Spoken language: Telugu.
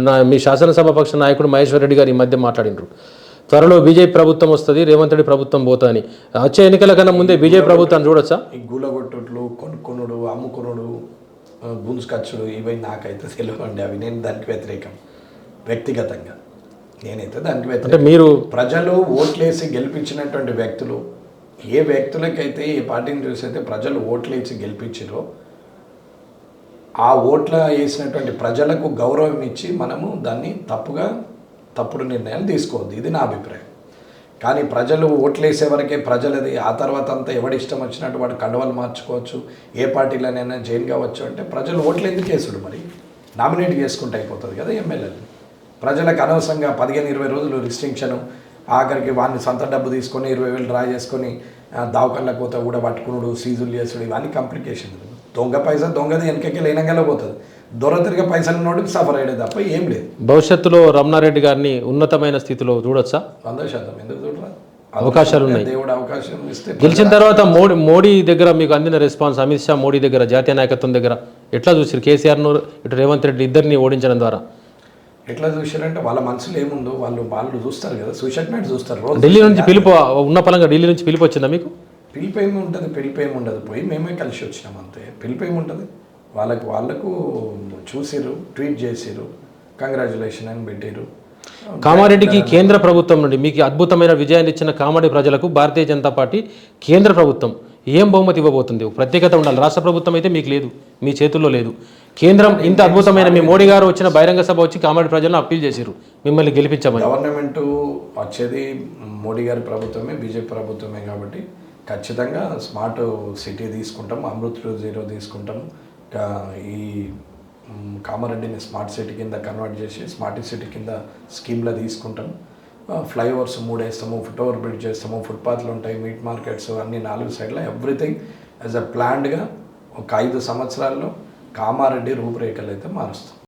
నా మీ శాసనసభాపక్ష నాయకుడు మహేశ్వర్ రెడ్డి గారు ఈ మధ్య మాట్లాడినారు. త్వరలో బీజేపీ ప్రభుత్వం వస్తుంది రేవంత్ రెడ్డి ప్రభుత్వం పోతా అని వచ్చే ఎన్నికల కన్నా ముందే బీజేపీ ప్రభుత్వాన్ని చూడొచ్చా? ఈ గూలగొట్టుట్లు కొనుక్కునుడు అమ్ముకునుడు ఆ, గుంజుకచ్చుడు ఇవి నాకైతే తెలియవండి అవి. నేను దానికి వ్యతిరేకం. వ్యక్తిగతంగా. నేనైతే దానికి అంటే వ్యతిరేకం. మీరు ప్రజలు ఓట్లేసి గెలిపించినటువంటి వ్యక్తులు ఏ వ్యక్తులకైతే ఏ పార్టీని చూసైతే ప్రజలు ఓట్లేసి గెలిపించారో ఆ ఓట్ల వేసినటువంటి ప్రజలకు గౌరవం ఇచ్చి మనము దాన్ని తప్పుగా తప్పుడు నిర్ణయాలు తీసుకోవద్దు. ఇది నా అభిప్రాయం. కానీ ప్రజలు ఓట్లేసే వరకే ప్రజలది ఆ తర్వాత అంతా ఎవడి ఇష్టం వచ్చినట్టు వాడు కండవలు మార్చుకోవచ్చు ఏ పార్టీలోనైనా జైన్ కావచ్చు అంటే ప్రజలు ఓట్లు ఎందుకు వేసుడు మరి? నామినేట్ చేసుకుంటే అయిపోతుంది కదా ఎమ్మెల్యేలు. ప్రజలకు అనవసరంగా పదిహేను ఇరవై రోజులు రిస్ట్రిక్షను ఆఖరికి వాడిని సొంత డబ్బు తీసుకొని ఇరవై వేలు డ్రా చేసుకొని ఆ, కోత కూడా పట్టుకునుడు సీజులు చేసుడు ఇవన్నీ కాంప్లికేషన్ దొంగ పైసా దొంగది వెనకకి లేనగల పోతుంది దొర తిరిగే పైసలు ఉన్నోడికి సఫర్ అయ్యేది తప్ప ఏం లేదు. భవిష్యత్తులో రమణారెడ్డి గారిని ఉన్నతమైన స్థితిలో చూడొచ్చా? వంద శాతం ఎందుకు చూడరా? అవకాశాలు ఉన్నాయి. దేవుడు అవకాశం ఇస్తే గెలిచిన తర్వాత మోడీ మోడీ దగ్గర మీకు అందిన రెస్పాన్స్ అమిత్ షా మోడీ దగ్గర జాతీయ నాయకత్వం దగ్గర ఎట్లా చూసారు? కేసీఆర్ను ఇటు రేవంత్ రెడ్డి ఇద్దరిని ఓడించడం ద్వారా. ఎట్లా చూసారంటే వాళ్ళ మనసులో ఏముందో వాళ్ళు వాళ్ళు చూస్తారు కదా. చూసేటట్టు చూస్తారు రోజు. ఢిల్లీ నుంచి పిలుపు ఉన్న పలంగా ఢిల్లీ నుంచి పిలుపు వచ్చిందా మీకు? పిలిపి ఏమి ఉంటుంది పిలిపి ఏమి ఉండదు పోయి మేమే కలిసి వచ్చినాం అంతే. పిలిపి ఏమి ఉంటుంది వాళ్ళకు వాళ్ళకు చూసిరు ట్వీట్ చేసిరు కంగ్రాచులేషన్ అని పెట్టిరు కామారెడ్డికి కేంద్ర ప్రభుత్వం నుండి మీకు అద్భుతమైన విజయాన్ని ఇచ్చిన కామారెడ్డి ప్రజలకు భారతీయ జనతా పార్టీ కేంద్ర ప్రభుత్వం ఏం బహుమతి ఇవ్వబోతుంది? ప్రత్యేకత ఉండాలి. రాష్ట్ర ప్రభుత్వం అయితే మీకు లేదు. మీ చేతుల్లో లేదు. కేంద్రం ఇంత అద్భుతమైన మీ మోడీ గారు వచ్చిన బహిరంగ సభ వచ్చి కామారెడ్డి ప్రజలను అప్పీల్ చేసిరు మిమ్మల్ని గెలిపించమని. గవర్నమెంట్ వచ్చేది మోడీ గారి ప్రభుత్వమే బీజేపీ ప్రభుత్వమే కాబట్టి ఖచ్చితంగా స్మార్ట్ సిటీ తీసుకుంటాం అమృత్ జీరో తీసుకుంటాం. ఈ కామారెడ్డిని స్మార్ట్ సిటీ కింద కన్వర్ట్ చేసి స్మార్ట్ సిటీ కింద స్కీమ్లో తీసుకుంటాం. ఫ్లైఓవర్స్ మూడు వేస్తాము ఫుట్ ఓవర్ బ్రిడ్జ్ చేస్తాము ఫుట్పాత్లు ఉంటాయి మీట్ మార్కెట్స్ అన్ని నాలుగు సైడ్లో ఎవ్రీథింగ్ యాజ్ అ ప్లాన్డ్గా ఒక ఐదు సంవత్సరాల్లో కామారెడ్డి రూపురేఖలు అయితే మారుస్తాం.